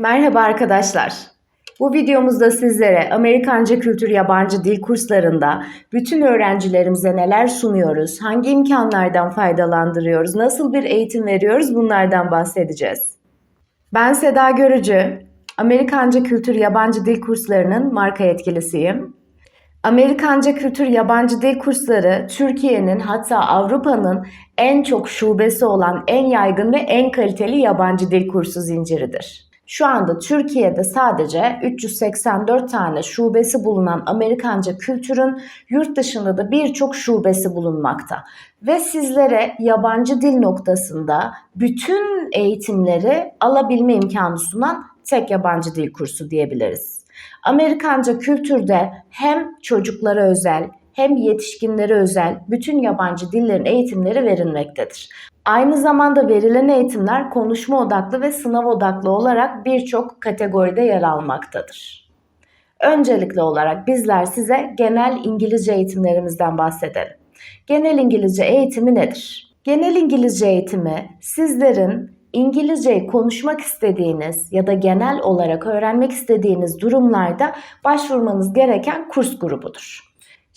Merhaba arkadaşlar. Bu videomuzda sizlere Amerikanca kültür yabancı dil kurslarında bütün öğrencilerimize neler sunuyoruz, hangi imkanlardan faydalandırıyoruz, nasıl bir eğitim veriyoruz bunlardan bahsedeceğiz. Ben Seda Görücü, Amerikanca kültür yabancı dil kurslarının marka yetkilisiyim. Amerikanca kültür yabancı dil kursları Türkiye'nin hatta Avrupa'nın en çok şubesi olan en yaygın ve en kaliteli yabancı dil kursu zinciridir. Şu anda Türkiye'de sadece 384 tane şubesi bulunan Amerikanca kültürün yurt dışında da birçok şubesi bulunmakta. Ve sizlere yabancı dil noktasında bütün eğitimleri alabilme imkanı sunan tek yabancı dil kursu diyebiliriz. Amerikanca kültürde hem çocuklara özel hem yetişkinlere özel bütün yabancı dillerin eğitimleri verilmektedir. Aynı zamanda verilen eğitimler konuşma odaklı ve sınav odaklı olarak birçok kategoride yer almaktadır. Öncelikli olarak bizler size genel İngilizce eğitimlerimizden bahsedelim. Genel İngilizce eğitimi nedir? Genel İngilizce eğitimi sizlerin İngilizceyi konuşmak istediğiniz ya da genel olarak öğrenmek istediğiniz durumlarda başvurmanız gereken kurs grubudur.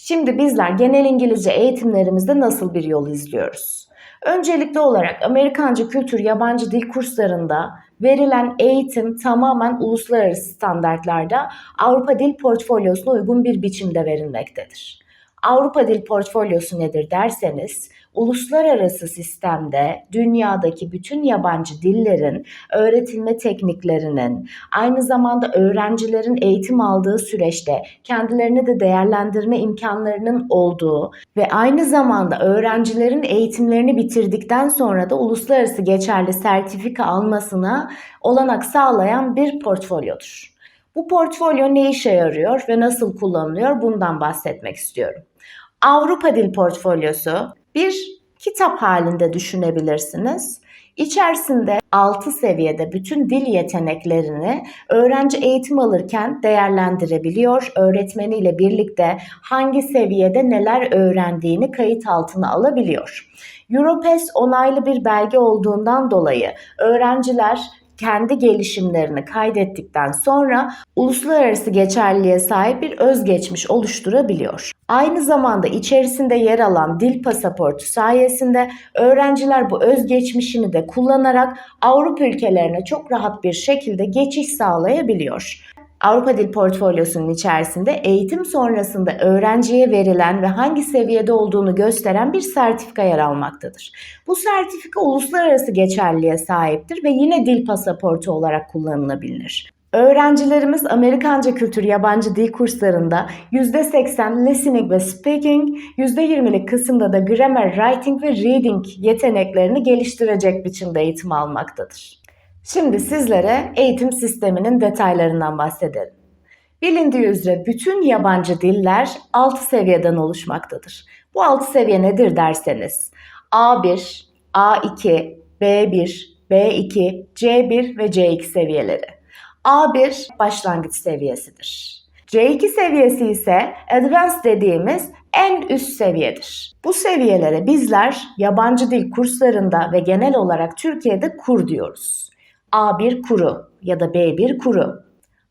Şimdi bizler genel İngilizce eğitimlerimizde nasıl bir yol izliyoruz? Öncelikli olarak Amerikanca kültür yabancı dil kurslarında verilen eğitim tamamen uluslararası standartlarda Avrupa Dil Portfolyosu'na uygun bir biçimde verilmektedir. Avrupa Dil Portfolyosu nedir derseniz, uluslararası sistemde dünyadaki bütün yabancı dillerin öğretilme tekniklerinin, aynı zamanda öğrencilerin eğitim aldığı süreçte kendilerini de değerlendirme imkanlarının olduğu ve aynı zamanda öğrencilerin eğitimlerini bitirdikten sonra da uluslararası geçerli sertifika almasına olanak sağlayan bir portfolyodur. Bu portfolyo ne işe yarıyor ve nasıl kullanılıyor bundan bahsetmek istiyorum. Avrupa Dil Portfolyosu bir kitap halinde düşünebilirsiniz. İçerisinde 6 seviyede bütün dil yeteneklerini öğrenci eğitim alırken değerlendirebiliyor. Öğretmeniyle birlikte hangi seviyede neler öğrendiğini kayıt altına alabiliyor. Europes onaylı bir belge olduğundan dolayı öğrenciler kendi gelişimlerini kaydettikten sonra uluslararası geçerliliğe sahip bir özgeçmiş oluşturabiliyor. Aynı zamanda içerisinde yer alan dil pasaportu sayesinde öğrenciler bu özgeçmişini de kullanarak Avrupa ülkelerine çok rahat bir şekilde geçiş sağlayabiliyor. Avrupa Dil Portfolyosu'nun içerisinde eğitim sonrasında öğrenciye verilen ve hangi seviyede olduğunu gösteren bir sertifika yer almaktadır. Bu sertifika uluslararası geçerliğe sahiptir ve yine dil pasaportu olarak kullanılabilir. Öğrencilerimiz Amerikanca kültür yabancı dil kurslarında %80 listening ve speaking, %20'lik kısımda da grammar, writing ve reading yeteneklerini geliştirecek biçimde eğitim almaktadır. Şimdi sizlere eğitim sisteminin detaylarından bahsedelim. Bilindiği üzere bütün yabancı diller 6 seviyeden oluşmaktadır. Bu 6 seviye nedir derseniz A1, A2, B1, B2, C1 ve C2 seviyeleri. A1 başlangıç seviyesidir. C2 seviyesi ise advanced dediğimiz en üst seviyedir. Bu seviyelere bizler yabancı dil kurslarında ve genel olarak Türkiye'de kur diyoruz. A1 kuru ya da B1 kuru.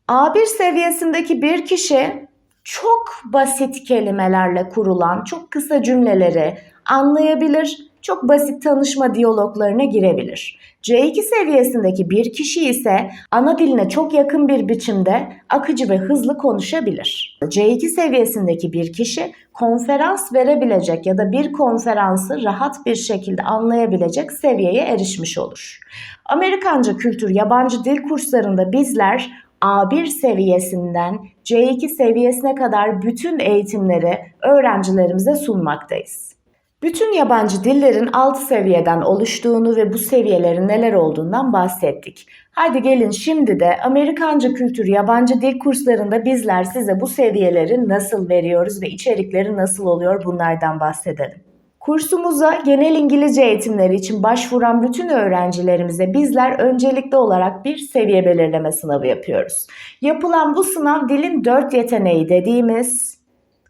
A1 seviyesindeki bir kişi çok basit kelimelerle kurulan çok kısa cümleleri anlayabilir, çok basit tanışma diyaloglarına girebilir. C2 seviyesindeki bir kişi ise ana diline çok yakın bir biçimde akıcı ve hızlı konuşabilir. C2 seviyesindeki bir kişi konferans verebilecek ya da bir konferansı rahat bir şekilde anlayabilecek seviyeye erişmiş olur. Amerikanca kültür yabancı dil kurslarında bizler A1 seviyesinden C2 seviyesine kadar bütün eğitimleri öğrencilerimize sunmaktayız. Bütün yabancı dillerin 6 seviyeden oluştuğunu ve bu seviyelerin neler olduğundan bahsettik. Hadi gelin şimdi de Amerikanca kültür yabancı dil kurslarında bizler size bu seviyeleri nasıl veriyoruz ve içerikleri nasıl oluyor bunlardan bahsedelim. Kursumuza genel İngilizce eğitimleri için başvuran bütün öğrencilerimize bizler öncelikli olarak bir seviye belirleme sınavı yapıyoruz. Yapılan bu sınav dilin dört yeteneği dediğimiz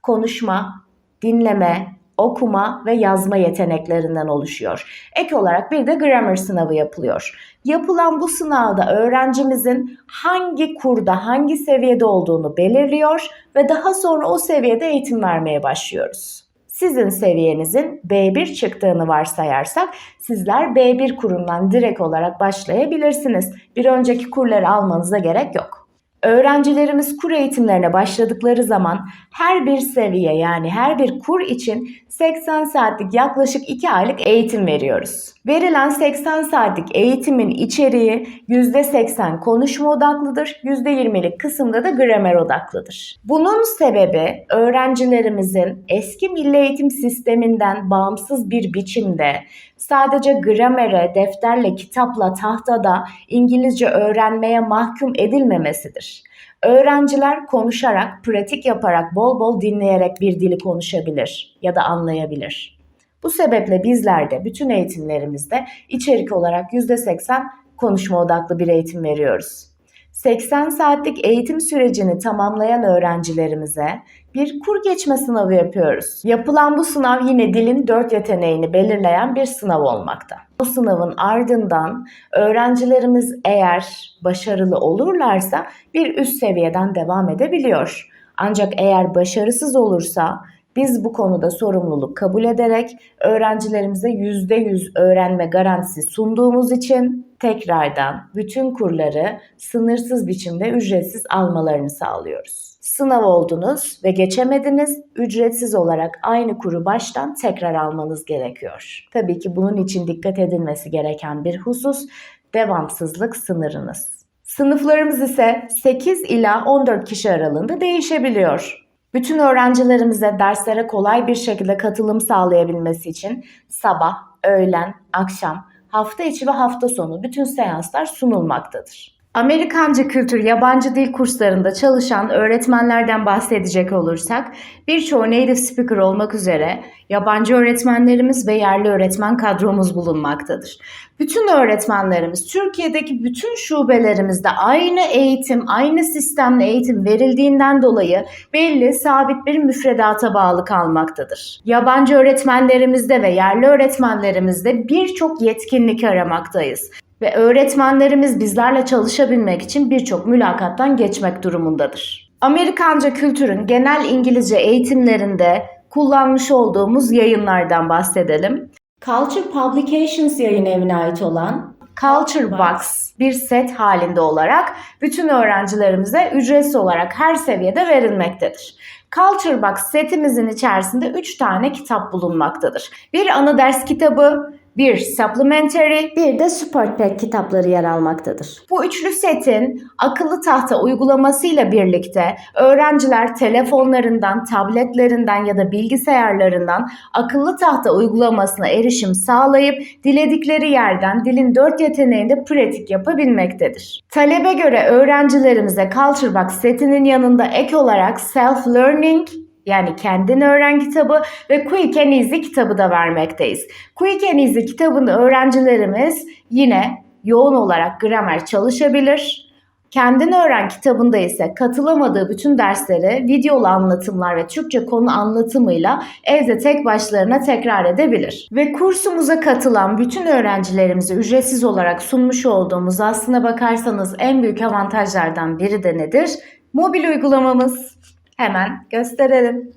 konuşma, dinleme, okuma ve yazma yeteneklerinden oluşuyor. Ek olarak bir de grammar sınavı yapılıyor. Yapılan bu sınavda öğrencimizin hangi kurda, hangi seviyede olduğunu belirliyor ve daha sonra o seviyede eğitim vermeye başlıyoruz. Sizin seviyenizin B1 çıktığını varsayarsak sizler B1 kurundan direkt olarak başlayabilirsiniz. Bir önceki kurları almanıza gerek yok. Öğrencilerimiz kur eğitimlerine başladıkları zaman her bir seviye yani her bir kur için 80 saatlik yaklaşık 2 aylık eğitim veriyoruz. Verilen 80 saatlik eğitimin içeriği %80 konuşma odaklıdır, %20'lik kısımda da gramer odaklıdır. Bunun sebebi öğrencilerimizin eski milli eğitim sisteminden bağımsız bir biçimde sadece gramere, defterle, kitapla, tahtada İngilizce öğrenmeye mahkum edilmemesidir. Öğrenciler konuşarak, pratik yaparak, bol bol dinleyerek bir dili konuşabilir ya da anlayabilir. Bu sebeple bizler de bütün eğitimlerimizde içerik olarak %80 konuşma odaklı bir eğitim veriyoruz. 80 saatlik eğitim sürecini tamamlayan öğrencilerimize bir kur geçme sınavı yapıyoruz. Yapılan bu sınav yine dilin dört yeteneğini belirleyen bir sınav olmakta. Bu sınavın ardından öğrencilerimiz eğer başarılı olurlarsa bir üst seviyeden devam edebiliyor. Ancak eğer başarısız olursa biz bu konuda sorumluluk kabul ederek öğrencilerimize %100 öğrenme garantisi sunduğumuz için tekrardan bütün kurları sınırsız biçimde ücretsiz almalarını sağlıyoruz. Sınav oldunuz ve geçemediniz, ücretsiz olarak aynı kuru baştan tekrar almanız gerekiyor. Tabii ki bunun için dikkat edilmesi gereken bir husus devamsızlık sınırınız. Sınıflarımız ise 8 ila 14 kişi aralığında değişebiliyor. Bütün öğrencilerimize derslere kolay bir şekilde katılım sağlayabilmesi için sabah, öğlen, akşam, hafta içi ve hafta sonu bütün seanslar sunulmaktadır. Amerikanca kültür yabancı dil kurslarında çalışan öğretmenlerden bahsedecek olursak birçoğu native speaker olmak üzere yabancı öğretmenlerimiz ve yerli öğretmen kadromuz bulunmaktadır. Bütün öğretmenlerimiz Türkiye'deki bütün şubelerimizde aynı eğitim, aynı sistemle eğitim verildiğinden dolayı belli sabit bir müfredata bağlı kalmaktadır. Yabancı öğretmenlerimizde ve yerli öğretmenlerimizde birçok yetkinlik aramaktayız ve öğretmenlerimiz bizlerle çalışabilmek için birçok mülakattan geçmek durumundadır. Amerikanca kültürün genel İngilizce eğitimlerinde kullanmış olduğumuz yayınlardan bahsedelim. Culture Publications yayın evine ait olan Culture Box bir set halinde olarak bütün öğrencilerimize ücretsiz olarak her seviyede verilmektedir. Culture Box setimizin içerisinde 3 tane kitap bulunmaktadır. Bir ana ders kitabı, bir supplementary, bir de support pack kitapları yer almaktadır. Bu üçlü setin akıllı tahta uygulamasıyla birlikte öğrenciler telefonlarından, tabletlerinden ya da bilgisayarlarından akıllı tahta uygulamasına erişim sağlayıp diledikleri yerden dilin dört yeteneğinde pratik yapabilmektedir. Talebe göre öğrencilerimize Culture Box setinin yanında ek olarak Self Learning yani kendin öğren kitabı ve Quick and Easy kitabı da vermekteyiz. Quick and Easy kitabında öğrencilerimiz yine yoğun olarak gramer çalışabilir. Kendin Öğren kitabında ise katılamadığı bütün dersleri videolu anlatımlar ve Türkçe konu anlatımıyla evde tek başlarına tekrar edebilir. Ve kursumuza katılan bütün öğrencilerimize ücretsiz olarak sunmuş olduğumuz aslına bakarsanız en büyük avantajlardan biri de nedir? Mobil uygulamamız. Hemen gösterelim.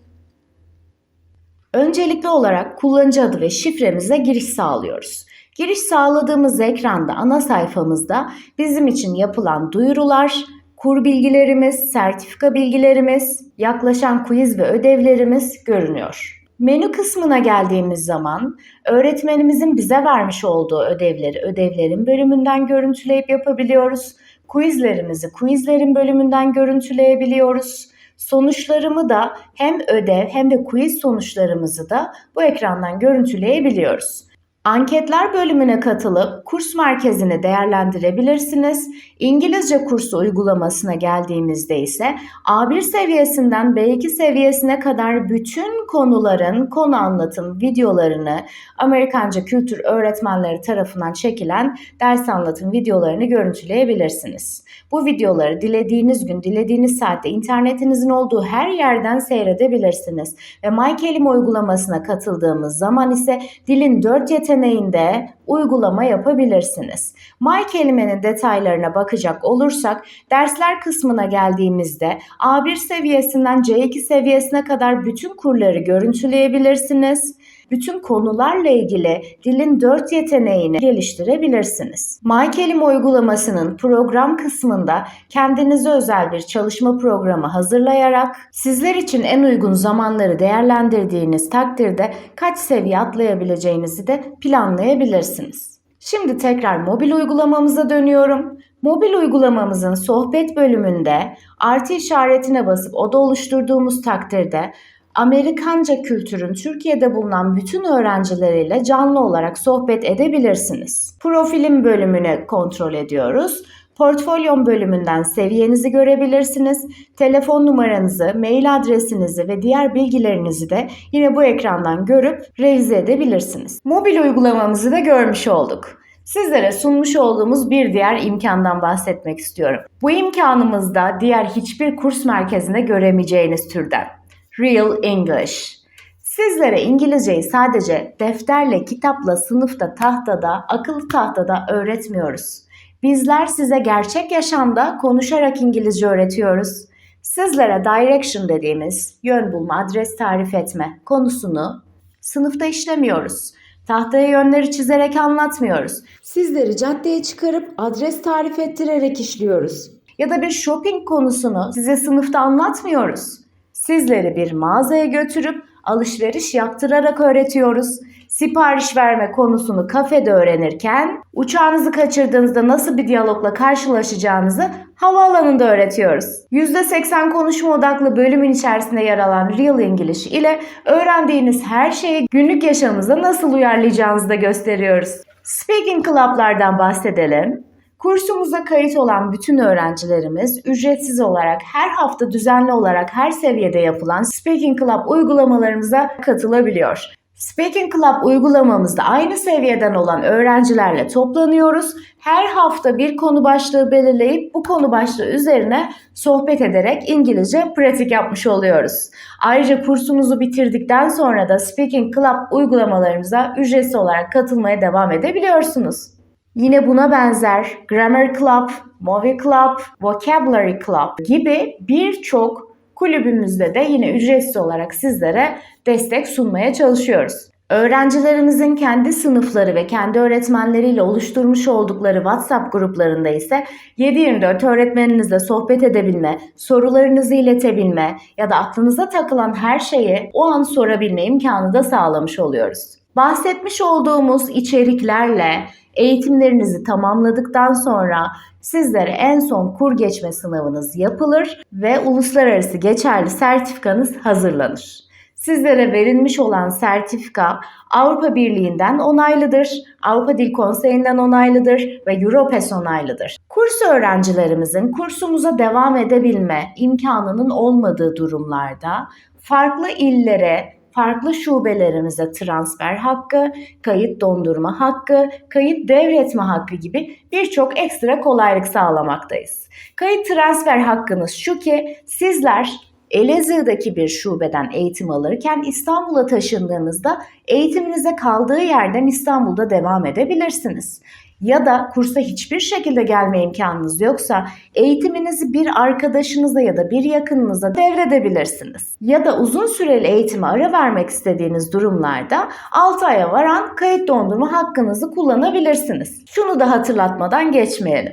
Öncelikli olarak kullanıcı adı ve şifremize giriş sağlıyoruz. Giriş sağladığımız ekranda ana sayfamızda bizim için yapılan duyurular, kur bilgilerimiz, sertifika bilgilerimiz, yaklaşan quiz ve ödevlerimiz görünüyor. Menü kısmına geldiğimiz zaman öğretmenimizin bize vermiş olduğu ödevleri ödevlerin bölümünden görüntüleyip yapabiliyoruz. Quizlerimizi quizlerin bölümünden görüntüleyebiliyoruz. Sonuçlarımı da hem ödev hem de quiz sonuçlarımızı da bu ekrandan görüntüleyebiliyoruz. Anketler bölümüne katılıp kurs merkezini değerlendirebilirsiniz. İngilizce kursu uygulamasına geldiğimizde ise A1 seviyesinden B2 seviyesine kadar bütün konuların konu anlatım videolarını Amerikanca kültür öğretmenleri tarafından çekilen ders anlatım videolarını görüntüleyebilirsiniz. Bu videoları dilediğiniz gün, dilediğiniz saatte internetinizin olduğu her yerden seyredebilirsiniz. Ve MyKelime uygulamasına katıldığımız zaman ise dilin dört yeteneğinde uygulama yapabilirsiniz. MyKelime'nin detaylarına bakacak olursak dersler kısmına geldiğimizde A1 seviyesinden C2 seviyesine kadar bütün kurları görüntüleyebilirsiniz. Bütün konularla ilgili dilin dört yeteneğini geliştirebilirsiniz. MyKelime uygulamasının program kısmında kendinize özel bir çalışma programı hazırlayarak sizler için en uygun zamanları değerlendirdiğiniz takdirde kaç seviye atlayabileceğinizi de planlayabilirsiniz. Şimdi tekrar mobil uygulamamıza dönüyorum. Mobil uygulamamızın sohbet bölümünde artı işaretine basıp oda oluşturduğumuz takdirde Amerikanca kültürün Türkiye'de bulunan bütün öğrencileriyle canlı olarak sohbet edebilirsiniz. Profilim bölümünü kontrol ediyoruz. Portfolyon bölümünden seviyenizi görebilirsiniz. Telefon numaranızı, mail adresinizi ve diğer bilgilerinizi de yine bu ekrandan görüp revize edebilirsiniz. Mobil uygulamamızı da görmüş olduk. Sizlere sunmuş olduğumuz bir diğer imkandan bahsetmek istiyorum. Bu imkanımızda diğer hiçbir kurs merkezinde göremeyeceğiniz türden. Real English. Sizlere İngilizceyi sadece defterle, kitapla, sınıfta, tahtada, akıllı tahtada öğretmiyoruz. Bizler size gerçek yaşamda konuşarak İngilizce öğretiyoruz. Sizlere direction dediğimiz yön bulma, adres tarif etme konusunu sınıfta işlemiyoruz. Tahtaya yönleri çizerek anlatmıyoruz. Sizleri caddeye çıkarıp adres tarif ettirerek işliyoruz. Ya da bir shopping konusunu size sınıfta anlatmıyoruz. Sizleri bir mağazaya götürüp alışveriş yaptırarak öğretiyoruz. Sipariş verme konusunu kafede öğrenirken uçağınızı kaçırdığınızda nasıl bir diyalogla karşılaşacağınızı havaalanında öğretiyoruz. %80 konuşma odaklı bölümün içerisinde yer alan Real English ile öğrendiğiniz her şeyi günlük yaşamınıza nasıl uyarlayacağınızı da gösteriyoruz. Speaking Club'lardan bahsedelim. Kursumuza kayıt olan bütün öğrencilerimiz ücretsiz olarak her hafta düzenli olarak her seviyede yapılan Speaking Club uygulamalarımıza katılabiliyor. Speaking Club uygulamamızda aynı seviyeden olan öğrencilerle toplanıyoruz. Her hafta bir konu başlığı belirleyip bu konu başlığı üzerine sohbet ederek İngilizce pratik yapmış oluyoruz. Ayrıca kursumuzu bitirdikten sonra da Speaking Club uygulamalarımıza ücretsiz olarak katılmaya devam edebiliyorsunuz. Yine buna benzer Grammar Club, Movie Club, Vocabulary Club gibi birçok kulübümüzde de yine ücretsiz olarak sizlere destek sunmaya çalışıyoruz. Öğrencilerimizin kendi sınıfları ve kendi öğretmenleriyle oluşturmuş oldukları WhatsApp gruplarında ise 7-24 öğretmeninizle sohbet edebilme, sorularınızı iletebilme ya da aklınıza takılan her şeyi o an sorabilme imkanı da sağlamış oluyoruz. Bahsetmiş olduğumuz içeriklerle eğitimlerinizi tamamladıktan sonra sizlere en son kur geçme sınavınız yapılır ve uluslararası geçerli sertifikanız hazırlanır. Sizlere verilmiş olan sertifika Avrupa Birliği'nden onaylıdır, Avrupa Dil Konseyi'nden onaylıdır ve Europes onaylıdır. Kurs öğrencilerimizin kursumuza devam edebilme imkanının olmadığı durumlarda farklı illere farklı şubelerimize transfer hakkı, kayıt dondurma hakkı, kayıt devretme hakkı gibi birçok ekstra kolaylık sağlamaktayız. Kayıt transfer hakkınız şu ki sizler Elazığ'daki bir şubeden eğitim alırken İstanbul'a taşındığınızda eğitiminize kaldığı yerden İstanbul'da devam edebilirsiniz ya da kursa hiçbir şekilde gelme imkanınız yoksa eğitiminizi bir arkadaşınıza ya da bir yakınınıza devredebilirsiniz. Ya da uzun süreli eğitime ara vermek istediğiniz durumlarda 6 aya varan kayıt dondurma hakkınızı kullanabilirsiniz. Şunu da hatırlatmadan geçmeyelim.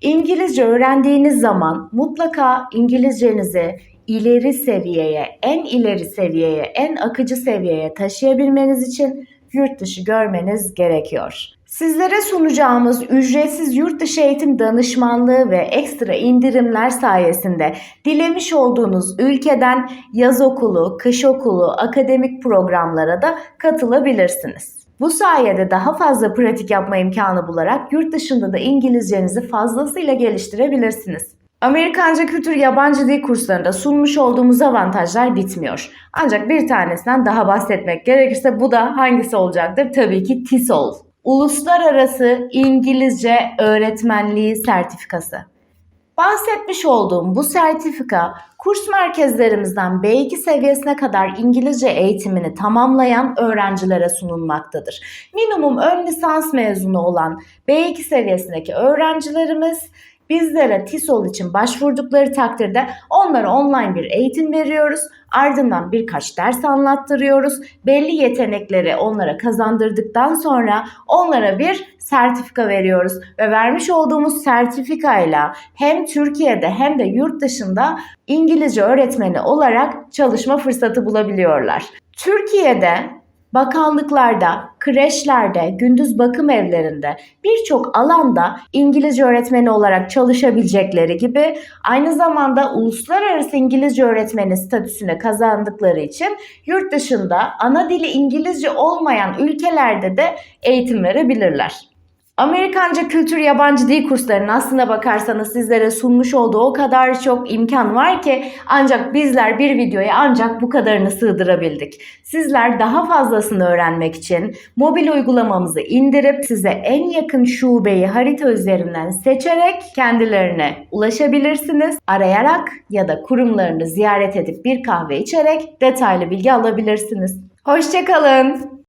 İngilizce öğrendiğiniz zaman mutlaka İngilizcenizi ileri seviyeye, en ileri seviyeye, en akıcı seviyeye taşıyabilmeniz için yurt dışı görmeniz gerekiyor. Sizlere sunacağımız ücretsiz yurt dışı eğitim danışmanlığı ve ekstra indirimler sayesinde dilemiş olduğunuz ülkeden yaz okulu, kış okulu, akademik programlara da katılabilirsiniz. Bu sayede daha fazla pratik yapma imkanı bularak yurt dışında da İngilizcenizi fazlasıyla geliştirebilirsiniz. Amerikanca kültür yabancı dil kurslarında sunmuş olduğumuz avantajlar bitmiyor. Ancak bir tanesinden daha bahsetmek gerekirse bu da hangisi olacaktır? Tabii ki TESOL. Uluslararası İngilizce Öğretmenliği Sertifikası. Bahsetmiş olduğum bu sertifika kurs merkezlerimizden B2 seviyesine kadar İngilizce eğitimini tamamlayan öğrencilere sunulmaktadır. Minimum ön lisans mezunu olan B2 seviyesindeki öğrencilerimiz bizlere TİSOL için başvurdukları takdirde onlara online bir eğitim veriyoruz. Ardından birkaç ders anlattırıyoruz. Belli yetenekleri onlara kazandırdıktan sonra onlara bir sertifika veriyoruz ve vermiş olduğumuz sertifikayla hem Türkiye'de hem de yurt dışında İngilizce öğretmeni olarak çalışma fırsatı bulabiliyorlar. Türkiye'de bakanlıklarda, kreşlerde, gündüz bakım evlerinde birçok alanda İngilizce öğretmeni olarak çalışabilecekleri gibi aynı zamanda uluslararası İngilizce öğretmeni statüsüne kazandıkları için yurt dışında ana dili İngilizce olmayan ülkelerde de eğitim verebilirler. Amerikanca kültür yabancı dil kurslarının aslına bakarsanız sizlere sunmuş olduğu o kadar çok imkan var ki ancak bizler bir videoya ancak bu kadarını sığdırabildik. Sizler daha fazlasını öğrenmek için mobil uygulamamızı indirip size en yakın şubeyi harita üzerinden seçerek kendilerine ulaşabilirsiniz. Arayarak ya da kurumlarını ziyaret edip bir kahve içerek detaylı bilgi alabilirsiniz. Hoşçakalın.